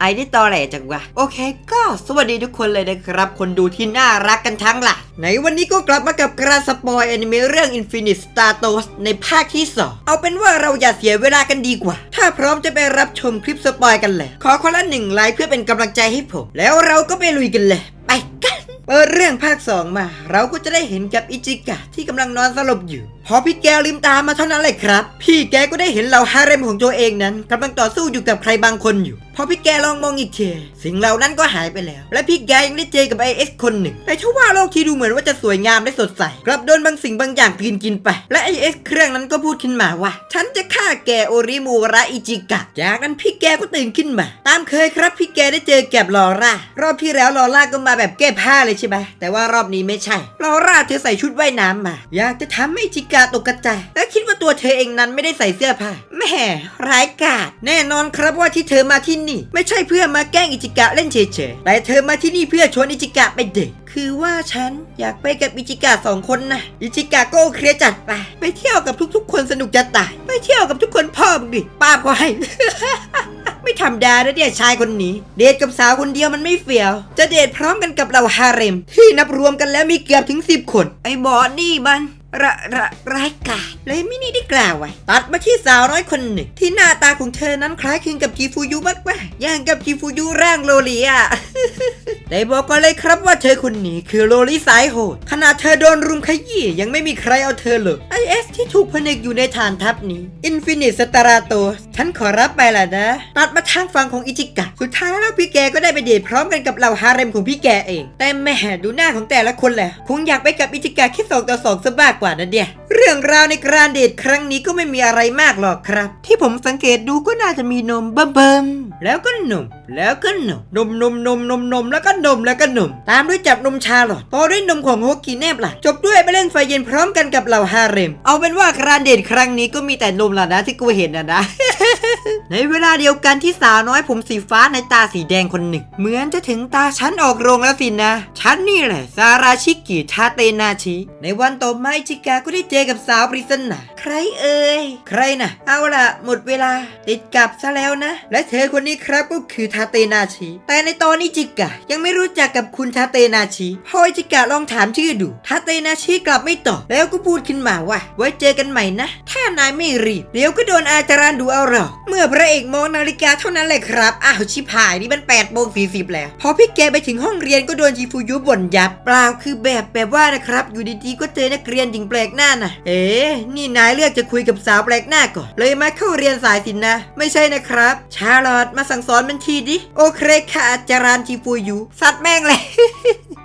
ไอ้นี่ตอแหลจังวะโอเค ก็สวัสดีทุกคนเลยนะครับ คนดูที่น่ารักกันทั้งหลายในวันนี้ก็กลับมากับการสปอยแอนิเมะเรื่อง Infinite Star t o s ในภาคที่ 2 เอาเป็นว่าเราอย่าเสียเวลากันดีกว่า ถ้าพร้อมจะไปรับชมคลิปสปอยกันแล้วขอคนละหนึ่งไลค์เพื่อเป็นกำลังใจให้ผม แล้วเราก็ไปลุยกันเลย ไปกันเปิดเรื่องภาค 2 มา เราก็จะได้เห็นกับอิจิกะที่กำลังนอนสลบอยู่ พอพี่แกลืมตามาเท่านั้นเลยครับ พี่แกก็ได้เห็นเหล่าฮาเร็มของตัวเองนั้นกำลังต่อสู้อยู่กับใครบางคนอยู่ พอพี่แกลองมองอีกทีสิ่งเหล่านั้นก็หายไปแล้ว และพี่แกยังได้เจอกับไอเอสคนหนึ่งแต่ชว่าโลกที่ดูเหมือนว่าจะสวยงามและสดใสกลับโดนบางสิ่งบางอย่างกลืนกินไป และไอเอสเครื่องนั้นก็พูดขึ้นมาว่า ฉันจะฆ่าแกโอริมูระอิจิกะจากนั้นพี่แกก็ตื่นขึ้นมา ตามเคยครับ พี่แกได้เจอแกับลอร่ารอบที่แล้วลอร่าก็มาแบบแก้ผ้าเลยใช่ไหมแต่ว่ารอบนี้ไม่ใช่ลอร่าเธอใส่ชุดว่ายน้ำมา อยากจะทำให้จิกะตกกระจายและคิดว่าตัวเธอเองนั้นไม่ได้ใส่เสื้อผ้าแหม่ร้ายกาจแน่นอนครับว่าที่เธอมาที่นี่ ไม่ใช่เพื่อมาแกล้งอิจิกะเล่นเฉยๆแต่เธอมาที่นี่เพื่อชวนอิจิกะไปเด็กคือว่าฉันอยากไปกับอิจิกะสองคนนะอิจิกะก็โอเคจัดไป ไปเที่ยวกับทุกๆ คนสนุกจะตาย ไปเที่ยวกับทุกคนพ่อมึงดิป้าก็ให้ ไม่ธรรมดานะเนี่ยชายคนนี้ เดทกับสาวคนเดียวมันไม่เฟียว จะเดทพร้อมกันกับเราฮาเร็ม ที่นับรวมกันแล้วมีเกือบถึง10คน ไอ้บอนี่มัน ระระร้ายกาจเลยไม่นี่ได้กล่าวไว้ตัดมาที่สาวน้อยคนหนึ่ง ที่หน้าตาของเธอนั้นคล้ายคลึงกับจีฟูยุมากๆอย่างกับจีฟูยุร่างโลลีอะได้บอกก่อนเลยครับว่าเธอคนนี้คือโลลิสายโหดขนาดเธอโดนรุมขยี้ยังไม่มีใครเอาเธอเลยไอเอสที่ถูกผนึกอยู่ในฐานทัพนี้อินฟินิตสตาราโตฉันขอรับไปล่ะนะ ตัดมาทางฝั่งของอิจิกะ สุดท้ายแล้วพี่แกก็ได้ไปเดทพร้อมกันกับเหล่าฮาเร็มของพี่แกเอง แต่แหม่ดูหน้าของแต่ละคนแหละคงอยากไปกับอิจิกะแค่สองต่อสองซะมากกว่านะเดียเรื่องราวในการเดทครั้งนี้ก็ไม่มีอะไรมากหรอกครับ ที่ผมสังเกตดูก็น่าจะมีนมเบิ่มๆแล้วก็หนุ่ม แล้วก็นมนมนมนมนมนมแล้วก็นมแล้วก็นมตามด้วยจับนมชาหลอดต่อด้วยนมของโฮกิแนบล่ะ จบด้วยไปเล่นไฟเย็นพร้อมกันกับเหล่าฮาเร็ม เอาเป็นว่าการเดทครั้งนี้ก็มีแต่นมล่ะนะที่กูเห็นนะนะ ในเวลาเดียวกันที่สาวน้อยผมสีฟ้าในตาสีแดงคนหนึ่ง เหมือนจะถึงตาฉันออกโรงแล้วสินะ ฉันนี่แหละซาราชิกิทาเตนาชิ ในวันต่อมาอิจิกาก็ได้เจอกับสาวปริศนาใครเอ่ยใครนะเอาล่ะ หมดเวลา ติดกับซะแล้วนะ และเธอคนนี้ครับก็คือทาเตนาชิ แต่ในตอนนี้จิกะ ยังไม่รู้จักกับคุณทาเตนาชิพอจิกะลองถามชื่อดูทาเตนาชิกลับไม่ตอบแล้วก็พูดขึ้นมาว่า ไว้เจอกันใหม่นะ ถ้านายไม่รีบเดี๋ยวก็โดนอาจารย์ดูเอาหรอกเมื่อพระเอกมองนาฬิกาเท่านั้นแหละครับอ้าวชิบหายนี่มัน8ปดโมงสีแล้ว พอพี่แกไปถึงห้องเรียนก็โดนจีฟูยุบ่นยับเปล่าคือแบบแบบว่านะครับ อยู่ดีๆก็เจอนักเรียนหญิงแปลกหน้าน่ะเอ๊นี่นายเลือกจะคุยกับสาวแปลกหน้าก่อนเลยมาเข้าเรียนสายศิลป์นะ ไม่ใช่นะครับ ชาลอตมาสั่งสอนบัญชีดิ โอเคค่ะอาจารย์จีฟูยุสัตว์แม่งเลย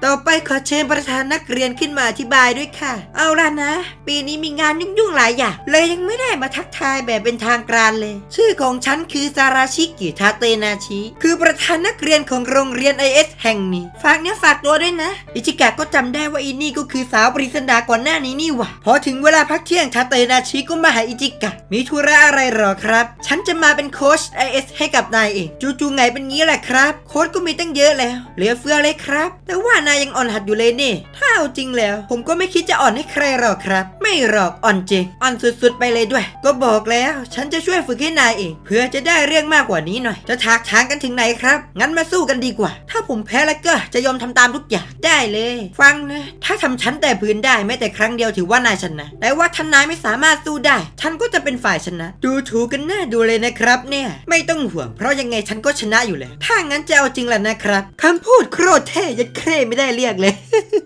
ต่อไปขอเชิญประธานนักเรียนขึ้นมาอธิบายด้วยค่ะ เอาล่ะนะ ปีนี้มีงานยุ่งๆหลายอย่างเลยยังไม่ได้มาทักทายแบบเป็นทางการเลย ชื่อของฉันคือซาราชิกิทาเตนาชิ คือประธานนักเรียนของโรงเรียน IS แห่งนี้ ฝากเนื้อฝากตัวด้วยนะ อิจิกะก็จำได้ว่าอีนี่ก็คือสาวปริศนาก่อนหน้านี้นี่ว่าพอถึงเวลาพักเที่ยงทาเตนาชิก็มาหาอิจิกะ มีธุระอะไรหรอครับ ฉันจะมาเป็นโค้ช IS ให้กับนายเอง จู่ๆไงเป็นงี้แหละครับ โค้ชก็มีตั้งเยอะแล้ว เหลือเฟือเลยครับ แต่ว่านายยังอ่อนหัดอยู่เลยนี่ ถ้าเอาจริงแล้ว ผมก็ไม่คิดจะอ่อนให้ใครหรอกครับ ไม่หรอกอ่อนจริง อ่อนสุดๆไปเลยด้วย ก็บอกแล้ว ฉันจะช่วยฝึกให้นายเองเพื่อจะได้เรื่องมากกว่านี้หน่อย จะถากทางกันถึงไหนครับ งั้นมาสู้กันดีกว่า ถ้าผมแพ้แล้วก็จะยอมทำตามทุกอย่างได้เลย ฟังนะ ถ้าทำฉันแต่พื้นได้แม้แต่ครั้งเดียวถือว่านายชนะ แต่ว่าท่านนายไม่สามารถสู้ได้ ฉันก็จะเป็นฝ่ายชนะ ดูถูกกันหน้าดูเลยนะครับ เนี่ย ไม่ต้องห่วง เพราะยังไงฉันก็ชนะอยู่แล้วถ้างั้นจะเอาจริงแหละนะครับคำพูดโคตรเท่ยัดเคร่ไม่ได้เรียกเลย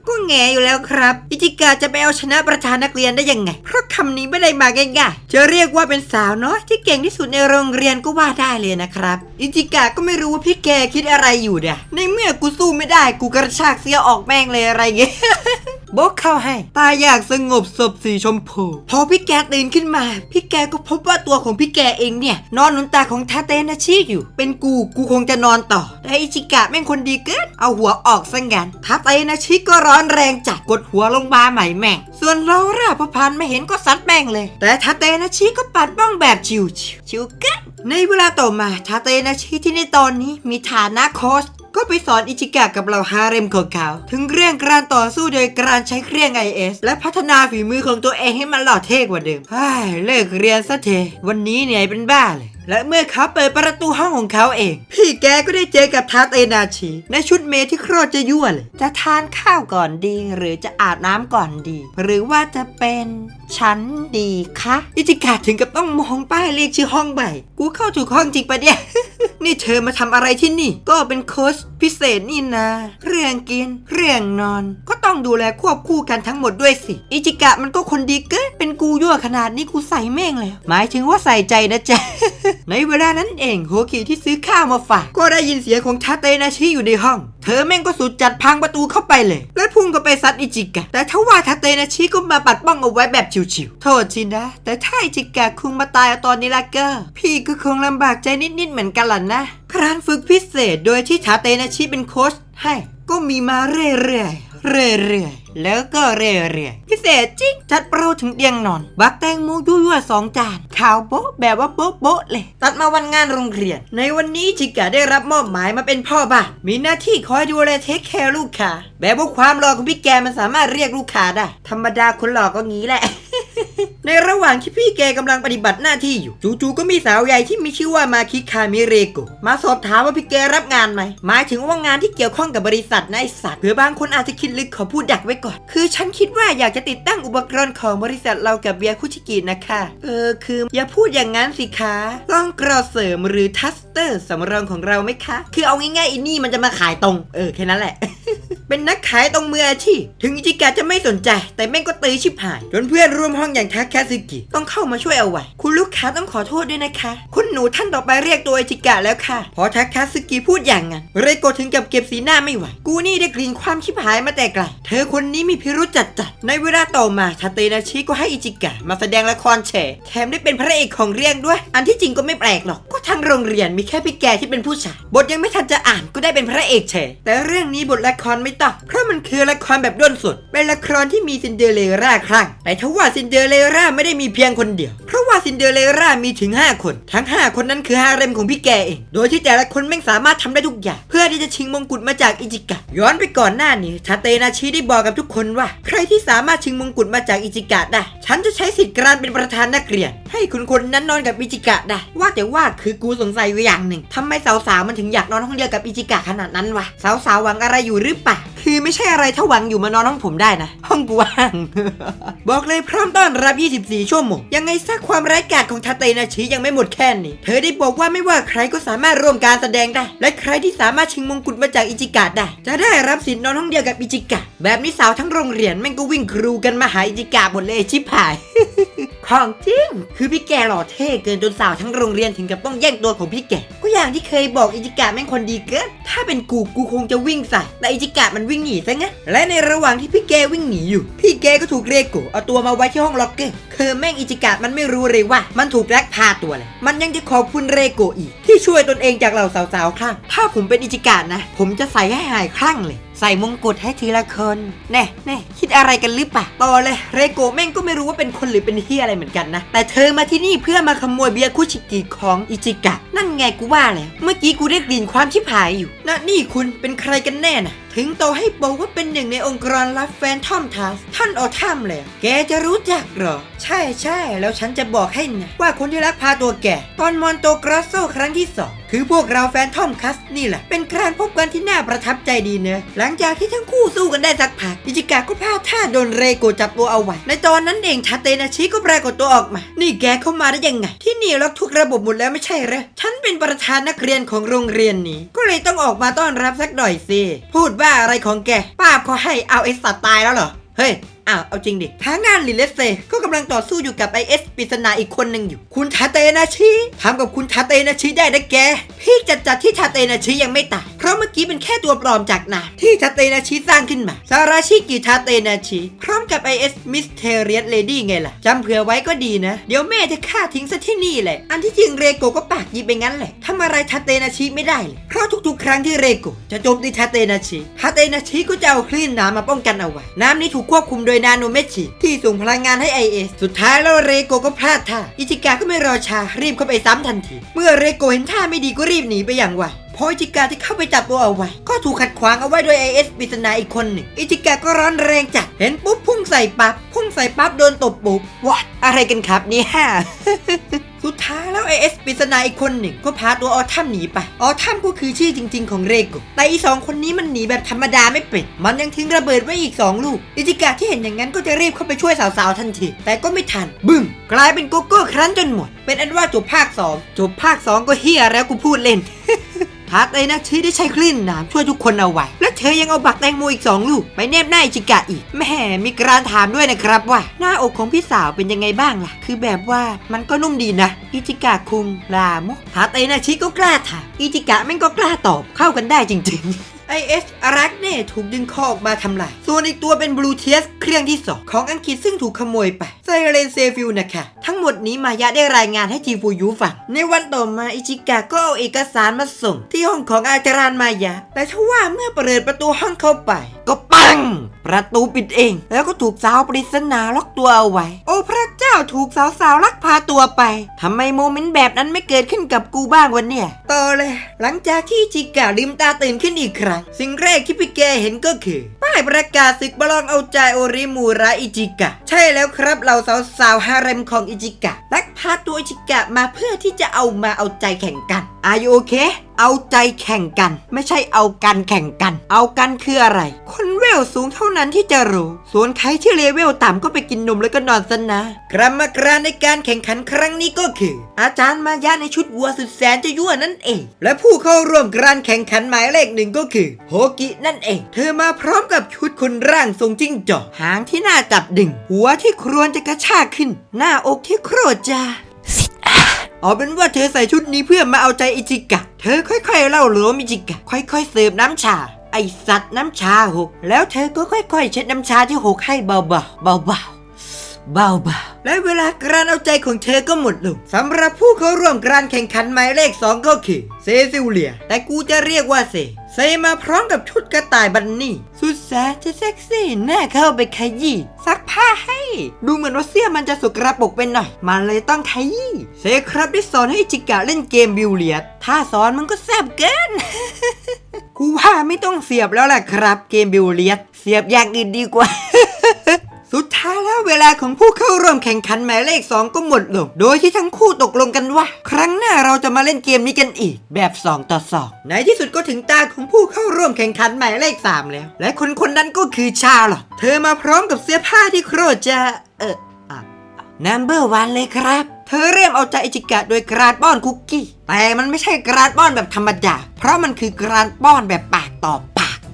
ก็แงอยู่แล้วครับ อิจิกาจะไปเอาชนะประธานนักเรียนได้ยังไง เพราะคำนี้ไม่ได้มาง่ายๆจะเรียกว่าเป็นสาวน้อยที่เก่งที่สุดในโรงเรียนก็ว่าได้เลยนะครับ อิจิกาก็ไม่รู้ว่าพี่แกคิดอะไรอยู่เด้ในเมื่อกูสู้ไม่ได้กูกระชากเสียออกแม่งเลยอะไรเงี้ย บกเข้าให้ ตาอยากสงบศพสีชมพู พอพี่แกตื่นขึ้นมา พี่แกก็พบว่าตัวของพี่แกเองเนี่ย นอนหนุนตาของทาเตนาชิอยู่ เป็นกูกูคงจะนอนต่อแต่อิจิกะแม่งคนดีเกินเอาหัวออกซะงั้นทาเตนาชิก็ร้อนแรงจัดกดหัวลงมาใหม่แม่ง ส่วนลอร่าพอพันไม่เห็นก็ซัดแม่งเลย แต่ทาเตนาชิก็ปัดบ้องแบบชิวๆชิวเกันในเวลาต่อมาทาเตนาชิที่ในตอนนี้มีฐานะโค้ช ก็ไปสอนอิจิกะกับเหล่าฮาเร็มของเขา ถึงเรื่องการต่อสู้โดยการใช้เครื่อง IS และพัฒนาฝีมือของตัวเองให้มันหล่อเท่กว่าเดิมเฮ้ยเลิกเรียนซะเถอะวันนี้เหนื่อยเป็นบ้าเลยและเมื่อเขาเปิดประตูห้องของเขาเอง พี่แกก็ได้เจอกับทาเตนาชี ในชุดเมที่โคตรจะยั่วเลย จะทานข้าวก่อนดี หรือจะอาบน้ำก่อนดี หรือว่าจะเป็นฉันดีคะอิจิกาถึงกับต้องมองป้ายเรียกชื่อห้องใหม่กูเข้าถูกห้องจริงปะเนี่ย นี่เธอมาทำอะไรที่นี่ ก็เป็นโค้ชพิเศษนี่นะเรื่องกิน เรื่องนอน ก็ต้องดูแลควบคู่กันทั้งหมดด้วยสิ อิจิกะมันก็คนดีเกินเป็นกูยั่วขนาดนี้กูใส่แม่งเลยหมายถึงว่าใส่ใจนะจ๊ะ ในเวลานั้นเองโฮคิที่ซื้อข้าวมาฝากก็ได้ยินเสียงของทาเตนาชิอยู่ในห้อง เธอแม่งก็สุดจัดพังประตูเข้าไปเลย และพุ่งก็ไปซัดอิจิกะ แต่ทว่าทาเตนาชิก็มาปัดป้องเอาไว้แบบชิวๆ โทษทีนะ แต่ถ้าอิจิกะคงมาตายอตอนนี้ละก็พี่ก็คงลำบากใจนิดๆเหมือนกันล่ะนะ ครั้นฝึกพิเศษโดยที่ทาเตนาชิเป็นโค้ชให้ ก็มีมาเรื่อยๆ เรื่อยๆ แล้วก็เรื่อยๆพิเศษจริง จัดโปรถึงเตียงนอน บักแตงโมยั่วๆสองจานข่าวโบ๊ะแบบว่าโบ๊ะโบ๊ะเลย ตัดมาวันงานโรงเรียน ในวันนี้ชิกะได้รับมอบหมายมาเป็นพ่อบ้านมีหน้าที่คอยดูแลเทคแคร์ลูกค้าแบบว่าความหล่อของพี่แกมันสามารถเรียกลูกค้าได้ ธรรมดาคนหล่อก็งี้แหละ ในระหว่างที่พี่แกกำลังปฏิบัติหน้าที่อยู่ จู่ๆก็มีสาวใหญ่ที่มีชื่อว่ามาคิคามิเรโกะมาสอบถามว่าพี่แกรับงานไหมหมายถึงว่างานที่เกี่ยวข้องกับบริษัทนะไอสัตว์เผื่อบางคนอาจจะคิดลึกขอพูดดักไว้ก่อน คือฉันคิดว่าอยากจะติดตั้งอุปกรณ์ของบริษัทเรากับเบียร์คุชิกินะคะ เออคือ อย่าพูดอย่างนั้นสิคะกล้องกรอเสริมหรือทัสเตอร์สำรองของเราไหมคะ คือเอาง่ายๆอินี่มันจะมาขายตรง เออแค่นั้นแหละ เป็นนักขายตรงมืออาชีพ ถึงอิจิกะจะไม่สนใจ แต่แม่งก็ตื้อชิบหาย จนเพื่อนร่วมห้องอย่างทาคาซึกิต้องเข้ามาช่วยเอาไว้ คุณลูกค้าต้องขอโทษด้วยนะคะ คุณหนูท่านต่อไปเรียกตัวอิจิกะแล้วค่ะ พอทาคาซึกิพูดอย่างนั้น เรโกถึงกับเก็บสีหน้าไม่ไหว กูนี่ได้กลิ่นความชิบหายมาแต่ไกล เธอคนนี้มีพิรุษจัดจัดๆในเวลาต่อมาทาเตนาชิก็ให้อิจิกะมาแสดงละครแฉแถมได้เป็นพระเอกของเรื่องด้วย อันที่จริงก็ไม่แปลกหรอก ก็ทั้งโรงเรียนมีแค่พี่แกที่เป็นผู้ชาย บทยังไม่ทันจะอ่านก็ได้เป็นพระเอกแฉแต่เรื่องนี้บทละครไม่ต้องเพราะมันคือละครแบบด้นสดเป็นละครที่มีซินเดอเรลล่าครั้งแต่ทว่าซินเดอเรลล่าไม่ได้มีเพียงคนเดียว เพราะว่าซินเดอเรลล่ามีถึง 5 คน ทั้ง 5 คนนั้นคือฮาเร็มของพี่แกเอง โดยที่แต่ละคนแม่งสามารถทำได้ทุกอย่าง เพื่อที่จะชิงมงกุฎมาจากอิจิกะ ย้อนไปก่อนหน้านี้ทาเตนาชิได้บอกกับทุกคนว่า ใครที่สามารถชิงมงกุฎมาจากอิจิกะได้ ฉันจะใช้สิทธิ์การเป็นประธานนักเรียน ให้คุณคนนั้นนอนกับอิจิกะได้ ว่าแต่ว่าคือกูสงสัยอยู่อย่างหนึ่งทำไมสาวๆมันถึงอยากนอนห้องเดียวกับอิจิกะขนาดนั้นวะสาวๆหวังอะไรอยู่หรือเปล่าคือไม่ใช่อะไรถ้าหวังอยู่มานอนห้องผมได้นะ ห้องกว่าง บอกเลยพร้อมต้อนรับ 24 ชั่วโมง ยังไงซะความร้ายกาจของทาเตนาชิยังไม่หมดแค่นี้ เธอได้บอกว่าไม่ว่าใครก็สามารถร่วมการแสดงได้ และใครที่สามารถชิงมงกุฎมาจากอิจิกะได้ จะได้รับสิทธิ์นอนห้องเดียวกับอิจิกะ แบบนี้สาวทั้งโรงเรียนแม่งก็วิ่งครูกันมาหาอิจิกะหมดเลยชิบหาย ของจริง คือพี่แกหล่อเท่เกินจนสาวทั้งโรงเรียนถึงกับต้องแย่งตัวของพี่แก ก็อย่างที่เคยบอกอิจิกะแม่งคนดีเกิน ถ้าเป็นกูกูคงจะวิ่งใส่ แต่อิจิกะมันวิ่งหนีซะงั้น และในระหว่างที่พี่แกวิ่งหนีอยู่ พี่แกก็ถูกเรโกะเอาตัวมาไว้ที่ห้องล็อกเกอร์ คือแม่งอิจิกะมันไม่รู้เลยว่า มันถูกแลกพาตัวเลย มันยังจะขอบคุณเรโกะอีก ที่ช่วยตนเองจากเหล่าสาวๆคลั่ง ถ้าผมเป็นอิจิกะนะ ผมจะใส่ให้หายคลั่งเลย ใส่มงกุฎให้ทีละคนแน่แน่คิดอะไรกันหรือเปล่าต่อเลยเรโกแม่งก็ไม่รู้ว่าเป็นคนหรือเป็นเฮียอะไรเหมือนกันนะ แต่เธอมาที่นี่เพื่อมาขโมยเบียร์คุชิกิของอิจิกะ นั่นไงกูว่าแล้วเมื่อกี้กูได้กลิ่นความชิบหายอยู่นะนี่คุณเป็นใครกันแน่นะถึงโตให้บอกว่าเป็นหนึ่งในองค์กรลับแฟนทอมทัสท่านออทัมเลยแกจะรู้จักเหรอ ใช่ใช่แล้วฉันจะบอกให้นะว่าคนที่ลักพาตัวแกตอนมอนโตกราโซครั้งที่สองคือพวกเราแฟนทอมคัสนี่แหละ เป็นการพบกันที่น่าประทับใจดีเนะ หลังจากที่ทั้งคู่สู้กันได้สักพักอิจิกะก็พลาดท่าโดนเรโกจับตัวเอาไว้ ในตอนนั้นเองทาเตนาชิก็ปรากฏตัวออกมา นี่แกเข้ามาได้ยังไง ที่นี่ล็อกทุกระบบหมดแล้วไม่ใช่หรอฉันเป็นประธานนักเรียนของโรงเรียนนี้ ก็เลยต้องออกมาต้อนรับสักหน่อยสิพูดว่าอะไรของแกป้าบเขาให้เอาไอสัตว์ตายแล้วเหรอเฮ้ย อ้าว เอาจริงดิ ทางงานลิเลสเซก็กำลังต่อสู้อยู่กับไอเอสปริศนาอีกคนหนึ่งอยู่ คุณทาเตนาชิทำกับคุณทาเตนาชิได้นะแก พี่จัดจัดที่ทาเตนาชิยังไม่ตาย เพราะเมื่อกี้เป็นแค่ตัวปลอมจากน้ำที่ทาเตนาชิสร้างขึ้นมา ซาราชิกิทาเตนาชิ พร้อมกับไอเอสมิสเทเรียสเลดี้ไงล่ะจำเผื่อไว้ก็ดีนะ เดี๋ยวแม่จะฆ่าทิ้งซะที่นี่แหละ อันที่จริงเรโกก็ปากยิบไปงั้นแหละทำอะไรทาเตนาชิไม่ได้เลยเพราะทุกๆ ครั้งที่เรโกจะโจมตีทาเตนาชิทาเตนาชิก็จะเอาคลื่นน้ำมาป้องกันเอาไว้ น้ำนี้ถูกควบคุมโดยนาโนเมชิที่ส่งพลังงานให้ไอเอสสุดท้ายแล้วเรโกก็พลาดท่าอิจิกาก็ไม่รอช้ารีบเข้าไปซ้ำทันที เมื่อเรโกเห็นท่าไม่ดีก็รีบหนีไปอย่างไวพออิจิกาที่เข้าไปจับตัวเอาไว้ ก็ถูกขัดขวางเอาไว้โดยไอเอสปริศนาอีกคนหนึ่งอิจิกาก็ร้อนแรงจัด เห็นปุ๊บพุ่งใส่ปั๊บพุ่งใส่ปั๊บโดนตบปุ๊บวัดอะไรกันครับเนี่ย สุดท้ายแล้วไอเอสปริศนาอีกคนหนึ่งก็พาตัวออทัมหนีไป ออทัมก็คือชื่อจริง ๆ ของเรกะแต่อีสองคนนี้มันหนีแบบธรรมดาไม่เป็นมันยังทิ้งระเบิดไว้อีก 2 ลูก อิจิกะที่เห็นอย่างนั้นก็จะรีบเข้าไปช่วยสาวๆทันที แต่ก็ไม่ทัน บึ้ม กลายเป็นโกโก้ครั้นจนหมด เป็นอันว่าจบภาค 2 จบภาค 2 ก็เฮียแล้วกูพูดเล่นทัดเลยนะที่ได้ใช้คลื่นน้ำช่วยทุกคนเอาไว้ และเธอยังเอาบักแตงโมอีก 2 ลูก ไปแนบหน้าอิจิกะอีกแม่มีการถามด้วยนะครับว่า หน้าอกของพี่สาวเป็นยังไงบ้างล่ะ คือแบบว่ามันก็นุ่มดีนะอิจิกะคุงลามุทาเตนะชิก็กล้าถามอิจิกะแม่งก็กล้าตอบเข้ากันได้จริงๆไอเอสอารักเน่ถูกดึงคอออกมาทำลาย ส่วนอีกตัวเป็นบลูเทียสเครื่องที่สองของอังกฤษซึ่งถูกขโมยไป ไซเรนเซฟิลนะคะทั้งหมดนี้มายะได้รายงานให้จีฟูยูฟัง ในวันต่อมาอิจิกะก็เอาเอกสารมาส่ง ที่ห้องของอาจารย์มายะ แต่ทว่าเมื่อเปิดประตูห้องเข้าไป ก็ปัง ประตูปิดเอง แล้วก็ถูกสาวปริศนาล็อกตัวเอาไว้ โอ้พระเจ้าถูกสาวสาวลักพาตัวไปทำไมโมเมนต์แบบนั้นไม่เกิดขึ้นกับกูบ้างวันเนี่ยต่อเลย หลังจากที่อิจิกะลืมตาตื่นขึ้นอีกครั้ง สิ่งแรกที่พี่แกเห็นก็คือป้ายประกาศศึกบอลองเอาใจโอริมูระอิจิกะ ใช่แล้วครับเราสาวสาวๆฮาเร็มของอิจิกะลักพาตัวอิจิกะมาเพื่อที่จะเอามาเอาใจแข่งกันอายุโอ เอาใจแข่งกัน ไม่ใช่เอากันแข่งกัน เอากันคืออะไร คนเวลสูงเท่านั้นที่จะรู้ ส่วนใครที่เลเวลต่ำก็ไปกินนมแล้วก็นอนซะนะกรรมการในการแข่งขันครั้งนี้ก็คือ อาจารย์มายะในชุดวัวสุดแสนจะยั่วนั่นเอง และผู้เข้าร่วมการแข่งขันหมายเลขหนึ่งก็คือโฮกินั่นเอง เธอมาพร้อมกับชุดคนร่างทรงจิ้งจอกหางที่น่าจับดึง หัวที่ครวญจะกระชากขึ้น หน้าอกที่โครจะ เอาเป็นว่าเธอใส่ชุดนี้เพื่อมาเอาใจอิจิกะ เธอค่อยๆเล่าหลวมอิจิกะ ค่อยๆเสิร์ฟน้ำชา ไอสัตว์น้ำชาหก แล้วเธอก็ค่อยๆ เช็ดน้ำชาที่หกให้เบาๆเบาๆเบาๆและเวลาการเอาใจของเธอก็หมดลงสำหรับผู้เข้าร่วมการแข่งขันหมายเลข 2 ก็คือเซซิลเลีย แต่กูจะเรียกว่าเซเซมาพร้อมกับชุดกระต่ายบันนี่ สุดแสนจะเซ็กซี่แน่เข้าไปขยี้ซักผ้าให้ ดูเหมือนว่าเสื้อมันจะสกระปรกเป็นหน่อย มันเลยต้องขยี้เซครับได้สอนให้จิกะเล่นเกมบิวเลียด ถ้าสอนมันก็แซ่บเกินกูว่าไม่ต้องเสียบแล้วแหละครับ เกมบิวเลียด เสียบอย่างอื่นดีกว่า สุดท้ายแล้วเวลาของผู้เข้าร่วมแข่งขันหมายเลข2ก็หมดลง โดยที่ทั้งคู่ตกลงกันว่า ครั้งหน้าเราจะมาเล่นเกมนี้กันอีก แบบ2ต่อ2ในที่สุดก็ถึงตาของผู้เข้าร่วมแข่งขันหมายเลข 3 แล้ว และคนคนนั้นก็คือชาลอตเธอมาพร้อมกับเสื้อผ้าที่โครจะเอออะ Number one เลยครับ เธอเริ่มเอาใจอิจิกะโดยกราดป้อนคุกกี้ แต่มันไม่ใช่กราดป้อนแบบธรรมดา เพราะมันคือกราดป้อนแบบปากต่อ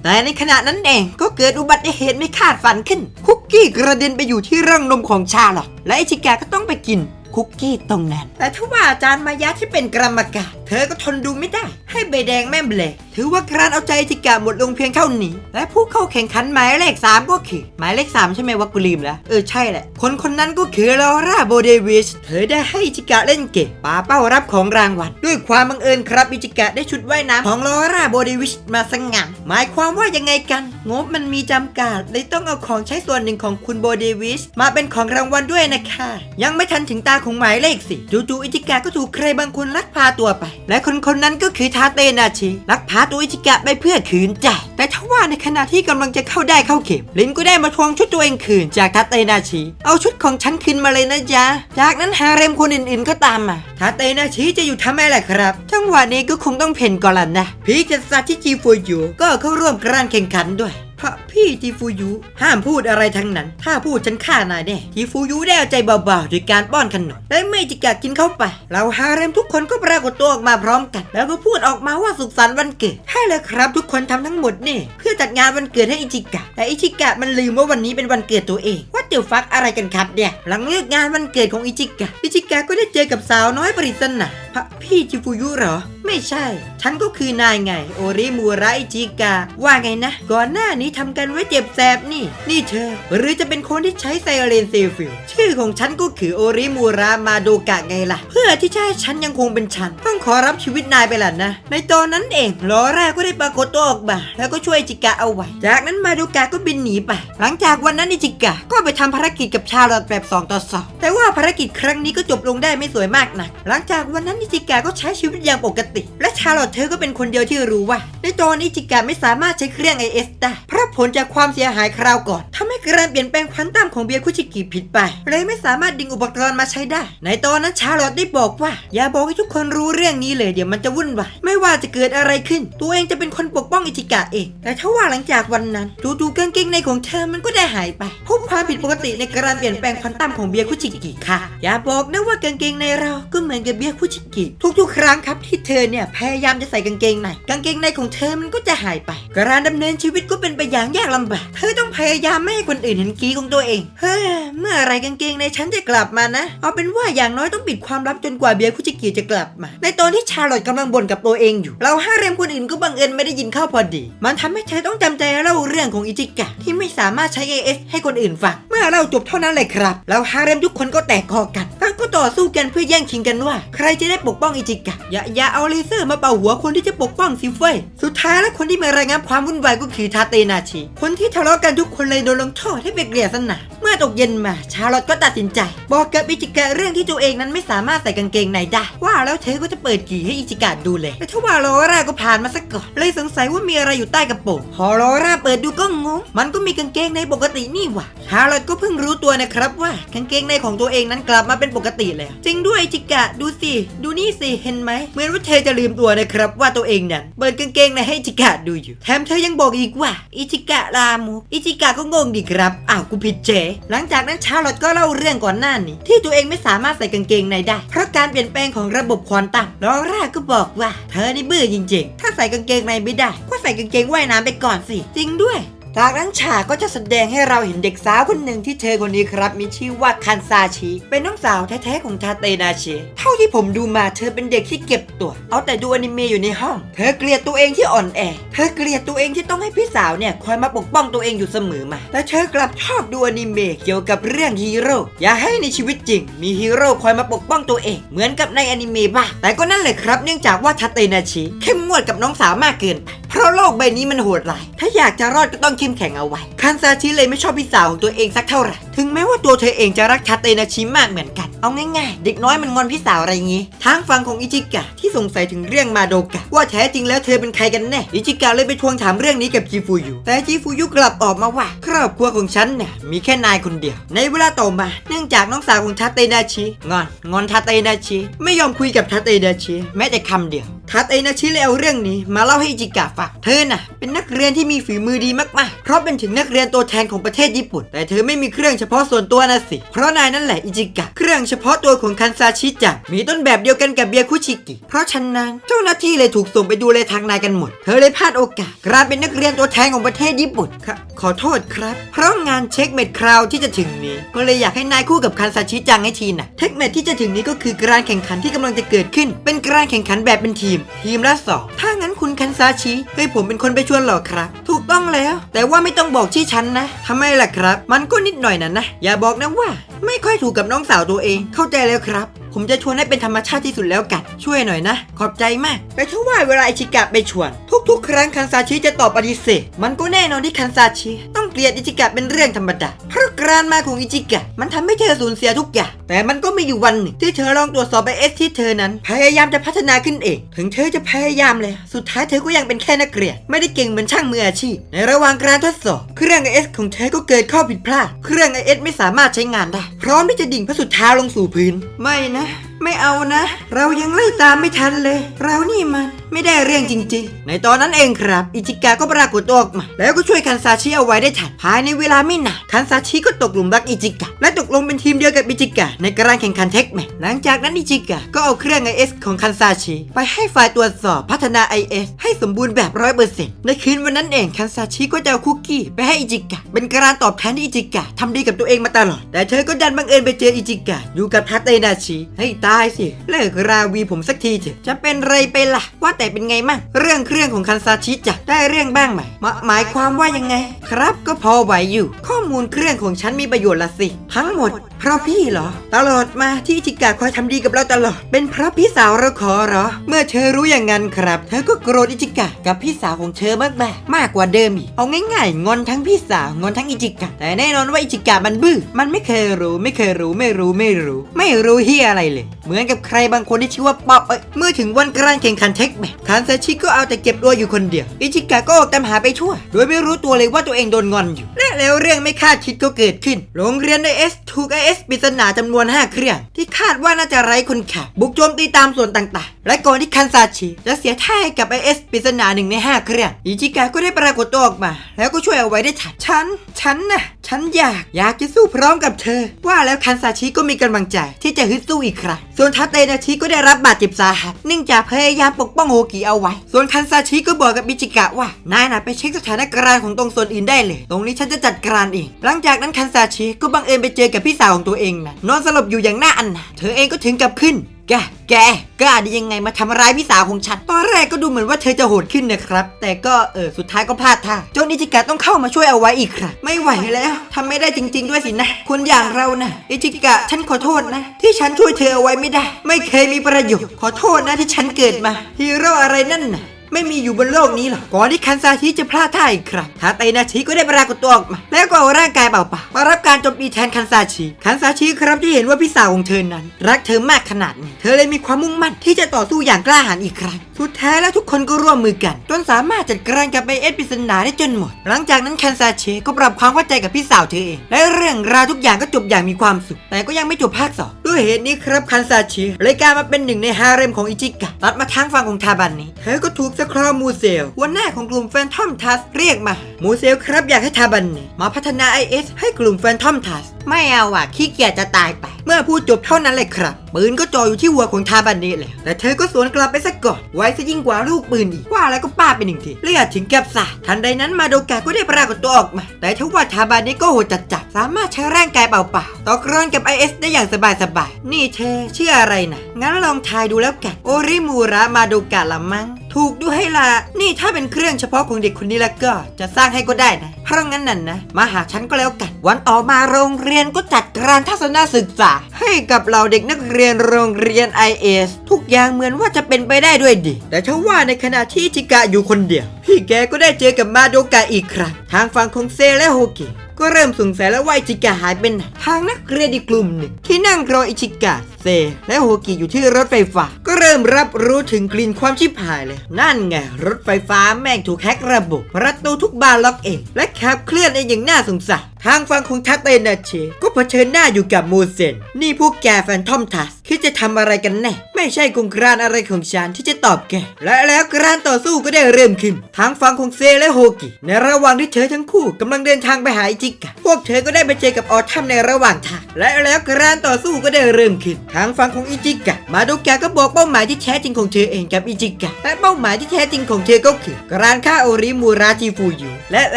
แต่ในขณะนั้นเองก็เกิดอุบัติเหตุไม่คาดฝันขึ้น คุกกี้กระเด็นไปอยู่ที่ร่างนมของชาลอตและไอิจิกก็ต้องไปกิน คุกกี้ตรงนั้น แต่ถ้าว่าอาจารย์มายะที่เป็นกรรมการ เธอก็ทนดูไม่ได้ ให้ใบแดงแม่เบลถือว่าการเอาใจอิจิกะหมดลงเพียงเท่านี้ และผู้เข้าแข่งขันหมายเลข 3 ก็คือ หมายเลข 3 ใช่ไหมว่ากูลืมแล้ว เออใช่แหละ คนคนนั้นก็คือลอร่าโบเดวิชเธอได้ให้อิจิกะเล่นเก่งปาเป้ารับของรางวัลด้วยความบังเอิญครับอิจิกะได้ชุดว่ายน้ำของลอร่าโบเดวิชมาสง่าหมายความว่ายังไงกัน งบมันมีจำกัดเลยต้องเอาของใช้ส่วนหนึ่งของคุณโบเดวิชมาเป็นของรางวัลด้วยนะคะ ยังไม่ทันถึงตาของหมายเลขสิจู่ๆอิจิกะก็ถูกใครบางคนลักพาตัวไป และคนคนนั้นก็คือทาเตนาชิลักพาตัวอิจิกะไปเพื่อคืนใจ แต่ทว่าในขณะที่กำลังจะเข้าได้เข้าเข็ม ลินก็ได้มาทวงชุดตัวเองคืนจากทาเตนาชิเอาชุดของฉันคืนมาเลยนะจ๊ะจากนั้นฮาเร็มคนอื่นๆก็ตามมาทาเตนาชิจะอยู่ทำไมล่ะครับจังหวะนี้ก็คงต้องเพ่นก่อนละนะพีกษัตริย์ที่จีฟูยูก็เข้าร่วมการแข่งขันด้วย พระพี่ทีฟูยุ ห้ามพูดอะไรทั้งนั้น ถ้าพูดฉันฆ่านายแน่ทีฟูยุได้เอาใจเบาๆโดยการป้อนขนมและไม่จิกะกินเข้าไป เราฮาเร็มทุกคนก็ปรากฏตัวออกมาพร้อมกัน แล้วก็พูดออกมาว่าสุขสันต์วันเกิดใช่แล้วครับ ทุกคนทำทั้งหมดนี่ เพื่อจัดงานวันเกิดให้อิจิกะ แต่อิจิกะมันลืมว่าวันนี้เป็นวันเกิดตัวเองว่าเดี๋ยวฟักอะไรกันครับเนี่ยหลังเลิกงานวันเกิดของอิจิกะอิจิกะก็ได้เจอกับสาวน้อยปริศนาพระพี่จิฟูยุเหรอ ไม่ใช่ ฉันก็คือนายไง โอริมูระอิจิกะว่าไงนะ ก่อนหน้านี้ทำกันไว้เจ็บแสบนี่ นี่เธอ หรือจะเป็นคนที่ใช้ไซเรนเซฟิลชื่อของฉันก็คือโอริมูระมาโดกะไงล่ะ เพื่อที่จะให้ฉันยังคงเป็นฉัน ต้องขอรับชีวิตนายไปล่ะนะ ในตอนนั้นเองลอร่าก็ได้ปรากฏตัวออกมาแล้วก็ช่วยอิจิกะเอาไว้ จากนั้นมาโดกะก็บินหนีไป หลังจากวันนั้นอิจิกะก็ไปทำภารกิจกับชาลอตแบบ2ต่อ2 แต่ว่าภารกิจครั้งนี้ก็จบลงได้ไม่สวยมากนักหลังจากวันนั้นอิจิกะก็ใช้ชีวิตอย่างปกติ และชาลอตเธอก็เป็นคนเดียวที่รู้ว่า ในตอนนี้จิกะไม่สามารถใช้เครื่อง IS ได้เพราะผลจากความเสียหายคราวก่อนท การเปลี่ยนแปลงควอนตัมของเบียร์คุชิกิผิดไป เลยไม่สามารถดึงอุปกรณ์มาใช้ได้ ในตอนนั้นชาร์ลอตได้บอกว่า อย่าบอกให้ทุกคนรู้เรื่องนี้เลยเดี๋ยวมันจะวุ่นวายไม่ว่าจะเกิดอะไรขึ้น ตัวเองจะเป็นคนปกป้องอิจิกะเอง แต่ถ้าว่าหลังจากวันนั้นจู่ๆกางเกงในของเธอมันก็ได้หายไปพบความผิดปกติในการเปลี่ยนแปลงควอนตัมของเบียร์คุชิกิค่ะ อย่าบอกนะว่ากางเกงในเราก็เหมือนกับเบียร์คุชิกิทุกๆ ครั้งครับที่เธอเนี่ยพยายามจะใส่กางเกงในกางเกงในของเธอมันก็จะหายไป การดำเนินชีวิตก็เป็นไปอย่างยากลำบากเธอต้องพยายามไม่ให้คนอื่นเห็นกี้ของตัวเอง เฮ้ยเมื่อไรกางเกงในฉันจะกลับมานะ เอาเป็นว่าอย่างน้อยต้องปิดความลับจนกว่าเบียร์คุจิกิจะกลับมา ในตอนที่ชาร์ลอตกำลังบ่นกับตัวเองอยู่ เราห้าเรมคนอื่นก็บังเอิญไม่ได้ยินเข้าพอดี มันทำให้เธอต้องจำใจเล่าเรื่องของอิจิกะที่ไม่สามารถใช้ AS ให้คนอื่นฟัง เมื่อเราจบเท่านั้นเลยครับเราห้าเรมทุกคนก็แตกคอกันต่างก็ต่อสู้กันเพื่อแย่งชิงกันว่า ใครจะได้ปกป้องอิจิกะ อย่าอย่าเอาเลเซอร์มาเป่าหัวคนที่จะปกป้องซิเฟยสุดท้ายแล้วคนที่มารายงานความวุ่นวายก็คือทาเตนาชิ คนที่ทะเลาะกันทุกคนเลยโดนลงโทษให้ไปเกลี่ยสนามเมื่อตกเย็นมาชาลอตก็ตัดสินใจ บอกกับอิจิกะเรื่องที่ตัวเองนั้นไม่สามารถใส่กางเกงในได้ ว่าแล้วเธอก็จะเปิดกี่ให้อิจิกะดูเลย แต่ถ้าว่าลอร่าก็ผ่านมาสักก่อนเลยสงสัยว่ามีอะไรอยู่ใต้กระโปรงพอลอร่าเปิดดูก็งง มันก็มีกางเกงในปกตินี่หว่าชาลอตก็เพิ่งรู้ตัวนะครับว่ากางเกงในของตัวเองนั้นกลับมาเป็นปกติแล้วจริงด้วยอิจิกะดูสิดูนี่สิเห็นไหมเหมือนว่าเธอจะลืมตัวนะครับว่าตัวเองนั้นเปิดกางเกงในให้อิจิกะดูอยู่แถมเธอยังบอกอีกว่าอิจิกะลามุอิจิกะก็งงดีครับอ้าวกูผิดเจ หลังจากนั้นชาร์ลอตก็เล่าเรื่องก่อนหน้านี้ ที่ตัวเองไม่สามารถใส่กางเกงในได้ เพราะการเปลี่ยนแปลงของระบบควอนตัมลอร่าก็บอกว่า เธอนี่เบื่อจริงๆ ถ้าใส่กางเกงในไม่ได้ ก็ใส่กางเกงว่ายน้ำไปก่อนสิ จริงด้วย จากนั้นฉากก็จะแสดงให้เราเห็นเด็กสาวคนหนึ่งที่เธอคนนี้ครับ มีชื่อว่าคันซาชิ เป็นน้องสาวแท้ๆของทาเตนาชิ เท่าที่ผมดูมาเธอเป็นเด็กที่เก็บตัว เอาแต่ดูอนิเมะอยู่ในห้อง เธอเกลียดตัวเองที่อ่อนแอ เธอเกลียดตัวเองที่ต้องให้พี่สาวเนี่ยคอยมาปกป้องตัวเองอยู่เสมอมา แต่เธอกลับชอบดูอนิเมะเกี่ยวกับเรื่องฮีโร่ อย่าให้ในชีวิตจริง มีฮีโร่คอยมาปกป้องตัวเอง เหมือนกับในอนิเมะบ้างแต่ก็นั่นแหละครับ เนื่องจากว่าทาเตนาชิเข้มงวดกับน้องสาวมากเกินไป เพราะโลกใบนี้มันโหดร้าย ถ้าอยากจะรอดก็ต้องเข้มแข็งเอาไว้คันซาชิเลยไม่ชอบพี่สาวของตัวเองสักเท่าไหร่ถึงแม้ว่าตัวเธอเองจะรักทาเตนาชิมากเหมือนกัน เอาง่ายๆ เด็กน้อยมันงอนพี่สาวอะไรงี้ ทางฝั่งของอิจิกะที่สงสัยถึงเรื่องมาโดกะ ว่าแท้จริงแล้วเธอเป็นใครกันแน่ อิจิกะเลยไปทวงถามเรื่องนี้กับจิฟูยุแต่จิฟูยุกลับออกมาว่า ครอบครัวของฉันเนี่ยมีแค่นายคนเดียว ในเวลาต่อมา เนื่องจากน้องสาวของทาเตนาชิงอนงอนทาเตนาชิ ไม่ยอมคุยกับทาเตนาชิแม้แต่คำเดียวทัดเอนาชิเลยเอาเรื่องนี้มาเล่าให้อิจิกะฟัง เธอน่ะเป็นนักเรียนที่มีฝีมือดีมากๆ เพราะเป็นถึงนักเรียนตัวแทนของประเทศญี่ปุ่น แต่เธอไม่มีเครื่องเฉพาะส่วนตัวนะสิ เพราะนายนั่นแหละอิจิกะ เครื่องเฉพาะตัวของคันซาชิจัง มีต้นแบบเดียวกันกับเบียคุชิกิ เพราะฉะนั้นเจ้าหน้าที่เลยถูกส่งไปดูแลทางนายกันหมด เธอเลยพลาดโอกาสกลายเป็นนักเรียนตัวแทนของประเทศญี่ปุ่นครับขอโทษครับ เพราะงานเช็คเมดคราวที่จะถึงนี้ ก็เลยอยากให้นายคู่กับคันซาชิจังให้ทีน่ะ เทคเมดที่จะถึงนี้ก็คือการแข่งขันที่กำลังจะเกิดขึ้น เป็นการแข่งขันแบบเป็นทีม ทีมละสองถ้างั้นคุณคันซาชิให้ผมเป็นคนไปชวนหรอครับ ถูกต้องแล้ว แต่ว่าไม่ต้องบอกชื่อฉันนะทำไมล่ะครับ มันก็นิดหน่อยนะนะ อย่าบอกนะว่า ไม่ค่อยถูกกับน้องสาวตัวเอง เข้าใจแล้วครับ ผมจะชวนให้เป็นธรรมชาติที่สุดแล้วกัน ช่วยหน่อยนะ ขอบใจมาก แต่ถ้าว่าเวลาอิชิกะไปชวน ทุกๆ ครั้งคันซาชิจะตอบปฏิเสธ มันก็แน่นอนที่คันซาชิต้องเกลียดอิจิกะเป็นเรื่องธรรมดา เพราะการมาของอิจิกะ มันทำให้เธอสูญเสียทุกอย่าง แต่มันก็มีอยู่วันหนึ่งที่เธอลองตรวจสอบไอเอสที่เธอนั้น พยายามจะพัฒนาขึ้นเอง ถึงเธอจะพยายามเลย สุดท้ายเธอก็ยังเป็นแค่นักเรียน ไม่ได้เก่งเหมือนช่างมืออาชีพ ในระหว่างการทดสอบ เครื่องไอเอสของเธอก็เกิดข้อผิดพลาด เครื่องไอเอสไม่สามารถใช้งานได้ พร้อมที่จะดิ่งพระสุดท้าลงสู่พื้น ไม่นะ ไม่เอานะ เรายังไล่ตามไม่ทันเลย เรานี่มันไม่ได้เรื่องจริง ๆ ในตอนนั้นเองครับ อิจิกะก็ปรากฏตัวออกมา แล้วก็ช่วยคันซาชิเอาไว้ได้ทันภายในเวลาไม่นานคันซาชิก็ตกหลุมรักอิจิกะและตกลงเป็นทีมเดียวกับอิจิกะในการแข่งขันเทคแมทหลังจากนั้นอิจิกะก็เอาเครื่อง IS ของคันซาชิไปให้ฝ่ายตรวจสอบพัฒนา IS ให้สมบูรณ์แบบร้อยเปอร์เซ็นต์ในคืนวันนั้นเองคันซาชิก็จะเอาคุกกี้ไปให้อิจิกะเป็นการตอบแทนที่อิจิกะทำดีกับตัวเองมาตลอด แต่เธอก็ดันบังเอิญไปเจออิจิกะอยู่กับทัตเตนาชิให้ตายสิเลิกราวีผมสักทีเถอะจะเป็นไรไปล่ะ ว่าแต่เป็นไงมั่งเรื่องเครื่องของคันซาชิจะได้เรื่องบ้างไหมหมหมายความว่ายังไง ครับก็พอไหวอยู่ ข้อมูลเครื่องของฉันมีประโยชน์ละสิ ทั้งหมด เพราะพี่เหรอ ตลอดมาที่อิจิกะคอยทำดีกับเราตลอด เป็นเพราะพี่สาวเราขอเหรอ เมื่อเธอรู้อย่างนั้นครับ เธอก็โกรธอิจิกะกับพี่สาวของเธอมากมากมากกว่าเดิมอีกเอาง่ายๆ งอนทั้งพี่สาวงอนทั้งอิจิกะแต่แน่นอนว่าอิจิกะมันบื้อมันไม่เคยรู้ไม่เคยรู้ไม่รู้ไม่รู้ ไม่รู้เฮียอะไรเลยเหมือนกับใครบางคนที่ชื่อว่าป๊อปเอ้ยเมื่อถึงวันการแข่งขันเทคแมทคันซาชิก็เอาแต่เก็บตัวอยู่คนเดียว อิจิกะก็ออกตามหาไปทั่ว โดยไม่รู้ตัวเลยว่าตัวเองโดนงอนอยู่ และแล้วเรื่องไม่คาดคิดก็เกิดขึ้น โรงเรียนในเอสถูกไอเอสปริศนาจำนวน 5 เครื่อง ที่คาดว่าน่าจะไร้คนขับ บุกโจมตีตามส่วนต่างๆ และก่อนที่คันซาชิจะเสียท่าให้กับไอเอสปริศนาหนึ่งใน 5 เครื่อง อิจิกะก็ได้ปรากฏตัวออกมา แล้วก็ช่วยเอาไว้ได้ทันฉัน ฉันน่ะฉันอยากอยากจะสู้พร้อมกับเธอ ว่าแล้วคันซาชิก็มีกำลังใจ ที่จะฮึดสู้อีกครั้งส่วนทัตเตนาชิก็ได้รับบาดเจ็บสาหัสเนื่องจากพยายามปกป้องโฮกิเอาไว้ ส่วนคันซาชิก็บอกกับอิจิกะว่านายน่ะไปเช็คสถานการณ์ของตรงส่วนอื่นได้เลย ตรงนี้ฉันจะจัดการเอง หลังจากนั้นคันซาชิก็บังเอิญไปเจอกับพี่สาวของตัวเองนะนอนสลบอยู่อย่างน่าอันนะเธอเองก็ถึงกับขึ้น แก แกกล้าได้ยังไงมาทำร้ายพี่สาวของฉัน ตอนแรกก็ดูเหมือนว่าเธอจะโหดขึ้นนะครับ แต่ก็เออสุดท้ายก็พลาดท่าจนอิจิกะต้องเข้ามาช่วยเอาไว้อีกครับ ไม่ไหวแล้วทำไม่ได้จริง ๆ ด้วยสินะ คนอย่างเรานะอิจิกะฉันขอโทษนะ ที่ฉันช่วยเธอเอาไว้ไม่ได้ ไม่เคยมีประโยชน์ ขอโทษนะที่ฉันเกิดมาฮีโร่อะไรนั่นน่ะ ไม่มีอยู่บนโลกนี้หรอกก่อนที่คันซาชิจะพลาดท่าอีกครั้งทาเตนาชิก็ได้ปรากฏตัวออกมาแล้วก็เอาร่างกายเปล่าๆมารับการโจมตีแทนคันซาชิคันซาชิครับที่เห็นว่าพี่สาวของเธอนั้น รักเธอมากขนาดนี้เธอเลยมีความมุ่งมั่นที่จะต่อสู้อย่างกล้าหาญอีกครั้งสุดท้ายแล้วทุกคนก็ร่วมมือกันจนสามารถจัดการกับไอเอสปริศนาได้จนหมด หลังจากนั้นคันซาเชก็ปรับความเข้าใจกับพี่สาวเธอเอง และเรื่องราวทุกอย่างก็จบอย่างมีความสุข แต่ก็ยังไม่จบภาคสองด้วยเหตุนี้ครับคันซาเชเลยกลายมาเป็นหนึ่งในฮาเร็มของอิจิกะตัดมาทางฝั่งของทาบันนี้ เธอก็ถูกสครอมูเซลวันหน้าของกลุ่มแฟนทอมทัสเรียกมา มูเซลครับอยากให้ทาบันนี้มาพัฒนา IS ให้กลุ่มแฟนทอมทัสไม่เอาอะขี้เกียจจะตายไป เมื่อพูดจบเท่านั้นเลยครับปืนก็จ่ออยู่ที่หัวของทาบันนี้แหละแต่เธอก็สวนกลับไปซะก่อนว้ซะยิ่งกว่าลูกปืนอีกว่าแล้วก็ป้าไปหนึ่งทีเลือดถึงกับสาดทันใดนั้นมาโดกาก็ได้ปรากฏตัวออกมา แต่ทว่าทาบานนี้ก็โหดจัดจัดสามารถใช้ร่างกายเปล่าๆต่อกรอนกับไอเอสได้อย่างสบายๆนี่เธอชื่ออะไรนะงั้นลองทายดูแล้วกันโอริมูระมาโดกะละมั้ง ถูกด้วยล่ะ นี่ถ้าเป็นเครื่องเฉพาะของเด็กคนนี้แล้วก็จะสร้างให้ก็ได้นะ เพราะงั้นนั่นนะ มาหาฉันก็แล้วกัน วันต่อมาโรงเรียนก็จัดการทัศนศึกษา ให้กับเหล่าเด็กนักเรียนโรงเรียน IS ทุกอย่างเหมือนว่าจะเป็นไปได้ด้วยดี แต่เชื่อว่าในขณะที่จิกะอยู่คนเดียว พี่แกก็ได้เจอกับมาโดกะอีกครั้งทางฝั่งของเซและโฮกิก็เริ่มสงสัยแล้วว่าอิจิกะหายไปไหนทางนักเรียนอีกกลุ่มหนึ่งที่นั่งรออิจิกะ เซ และโฮกิอยู่ที่รถไฟฟ้า ก็เริ่มรับรู้ถึงกลิ่นความชิบหายเลย นั่นไง รถไฟฟ้าแม่งถูกแฮกระบบประตูทุกบานล็อกเอง และขับเคลื่อนเองอย่างน่าสงสัยทางฝั่งของทัตเตนาเชก็เผชิญหน้าอยู่กับมูเซน นี่พวกแกแฟนทอมทัส คิดจะทำอะไรกันแน่ ไม่ใช่กงกรานอะไรของฉันที่จะตอบแก และแล้วการต่อสู้ก็ได้เริ่มขึ้น ทางฝั่งของเซและโฮกิ ในระหว่างที่เธอทั้งคู่กำลังเดินทางไปหาอิจิกะ พวกเธอก็ได้ไปเจอกับออทัมในระหว่างทาง และแล้วการต่อสู้ก็ได้เริ่มขึ้นทางฝั่งของอิจิกะ มาดกะก็บอกเป้าหมายที่แท้จริงของเธอเองกับอิจิกะและเป้าหมายที่แท้จริงของเธอก็คือการฆ่าโอริมูราจิฟูยุและแ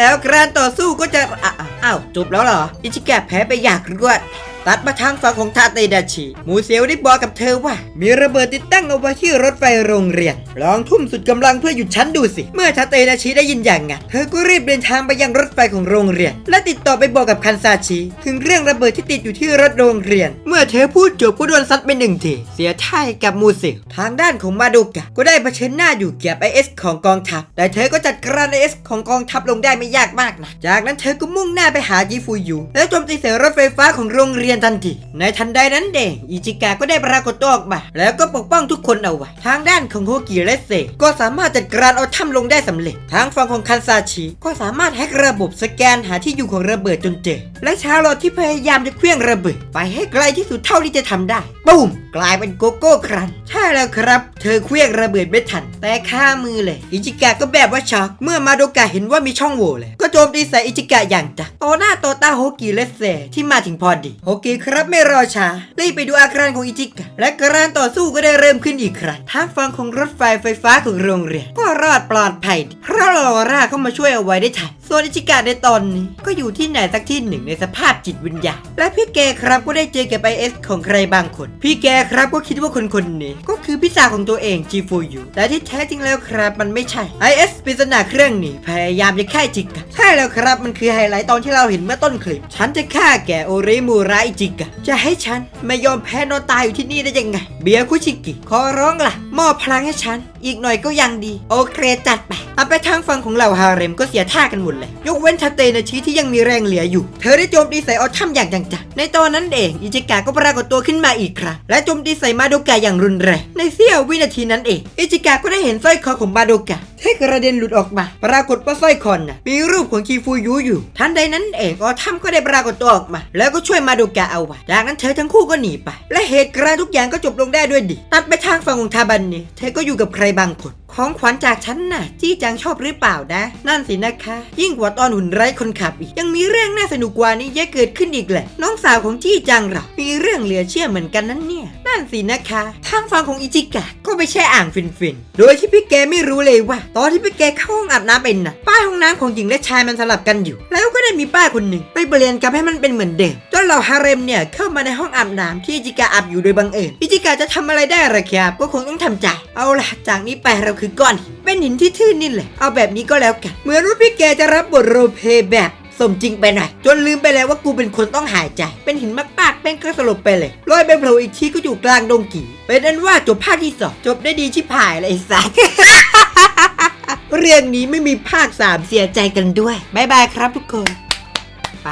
ล้วการต่อสู้ก็จะอ้าวจบแล้วเหรอ อิจิกะแพ้ไปอยากรวด ตัดมาทางฝั่งของทาเตดาชิหมูเซลได้บอกกับเธอว่า มีระเบิดติดตั้งเอาไว้ที่รถไฟโรงเรียน ลองทุ่มสุดกำลังเพื่อหยุดฉันดูสิ เมื่อทาเตดาชิได้ยินอย่างนั้นเธอก็รีบเดินทางไปยังรถไฟของโรงเรียน และติดต่อไปบอกกับคันซาชิถึงเรื่องระเบิดที่ติดอยู่ที่รถโรงเรียน เมื่อเธอพูดจบก็โดนซัดไปหนึ่งทีเสียท่าให้กับมูเซลทางด้านของมาดูกะก็ได้เผชิญหน้าอยู่กับไอเอสของกองทัพแต่เธอก็จัดการไอเอสของกองทัพลงได้ไม่ยากมากนะจากนั้นเธอก็มุ่งหน้าไปหาจิฟูยูแล้วโจมตีใส่รถไฟฟ้าของโรงเรียนทันที ในทันใดนั้นเองอิจิกะก็ได้ปรากฏตัวออกมา แล้วก็ปกป้องทุกคนเอาไว้ ทางด้านของโฮกิและเซก็สามารถจัดการเอาถ้ำลงได้สำเร็จ ทางฝั่งของคันซาชิก็สามารถแฮกระบบสแกนหาที่อยู่ของระเบิดจนเจอ และชาวโลอดที่พยายามจะเคลื่องระเบิด ไปให้ไกลที่สุดเท่าที่จะทำได้ปุ้ม กลายเป็นโกโก้ครันใช่แล้วครับ เธอเคลื่องระเบิดไม่ทัน แต่ค่ามือเลยอิจิกะก็แบบว่าช็อกเมื่อมาโดกะเห็นว่ามีช่องโหว่เลย ก็โจมตีใส่อิจิกะอย่างจังต่อหน้าต่อตาโฮกิและเซที่มาถึงพอดีโฮกิครับไม่รอช้ารีบไปดูอาการของอิจิกะ และการต่อสู้ก็ได้เริ่มขึ้นอีกครั้งทางฝั่งของรถไฟไฟฟ้าของโรงเรียนก็รอดปลอดภัยเพราะลอร่าเข้ามาช่วยเอาไว้ได้ทันส่วนอิจิกะในตอนนี้ก็อยู่ที่ไหนสักที่หนึ่งในสภาพจิตวิญญาณและพี่แกครับก็ได้เจอกับไอเอสของใครบางคน พี่แกครับก็คิดว่าคนคนนี้ ก็คือพี่สาวของตัวเองจีฟูยูแต่ที่แท้จริงแล้วครับมันไม่ใช่ IS ปริศนาเครื่องนี้พยายามจะฆ่าจิกะใช่แล้วครับมันคือไฮไลท์ตอนที่เราเห็นเมื่อต้นคลิป ฉันจะฆ่าแกโอริมูระอิจิกะจะให้ฉันไม่ยอมแพ้นอนตายอยู่ที่นี่ได้ยังไง เบียร์คุชิกิขอร้องล่ะ มอบพลังให้ฉัน อีกหน่อยก็ยังดี โอเคจัดไปเอาไปทางฝั่งของเหล่าฮาเร็มก็เสียท่ากันหมดเลย ยกเว้นชาเตนาชีที่ยังมีแรงเหลืออยู่ เธอได้โจมตีใส่ออทัมอย่างจังๆในตอนนั้นเองอิจิกะก็ปรากฏตัวขึ้นมาอีกครั้งและโจมตีใส่มาโดกะอย่างรุนแรงในเสี้ยววินาทีนั้นเองอิจิกะก็ได้เห็นสร้อยคอของมาโดกะที่กระเด็นหลุดออกมา ปรากฏว่าสร้อยคอน่ะมีรูปของคีฟูยุอยู่ ทันใดนั้นเองออทัมก็ได้ปรากฏตัวออกมา แล้วก็ช่วยมาโดกะเอาไว้จากนั้นเธอทั้งคู่ก็หนีไป และเหตุการณ์ทุกอย่างก็จบลงได้ด้วยดี ตัดไปทางฝั่งของทาบันดิเธอก็อยู่กับใครบางคนของขวัญจากฉันน่ะ จี้จังชอบหรือเปล่านะ นั่นสินะคะ ยิ่งกว่าตอนหุ่นไร้คนขับอีก ยังมีเรื่องน่าสนุกกว่านี้เยอะเกิดขึ้นอีกแหละ น้องสาวของจี้จังเหรอมีเรื่องเหลือเชื่อเหมือนกันนั่นเนี่ย นั่นสินะคะ ทางฝั่งของอิจิกะก็ไปแช่อ่างฟินๆ โดยที่พี่แกไม่รู้เลยว่า ตอนที่พี่แกเข้าห้องอาบน้ำเป็นน่ะ ป้ายห้องน้ำของหญิงและชายมันสลับกันอยู่ แล้วก็ได้มีป้าคนหนึ่งไปเปลี่ยนกลับให้มันเป็นเหมือนเดิมจนเหล่าฮาเร็มเนี่ยเข้ามาในห้องอาบน้ำที่อิจิกะอาบอยู่โดยบังเอิญ อิจิกะจะทำอะไรได้หรอครับ ก็คงต้องทำใจ เอาล่ะ จากนี้ไปเราคือก้อนเป็นหินที่ทื่นนี่แหละ เอาแบบนี้ก็แล้วกัน เหมือนว่าพี่แกจะรับบทโรเพแบบสมจริงไปหน่อย จนลืมไปแล้วว่ากูเป็นคนต้องหายใจ เป็นหินมากๆเป็นก็สลบไปเลยลอยไปโผล่อีกทีก็อยู่กลางดงกี่เป็นนั้นว่าจบภาคที่สองจบได้ดีชิบหายเลยไอ้สัสเรื่องนี้ไม่มีภาคสามเสียใจกันด้วย บ๊ายบายครับทุกคน ไป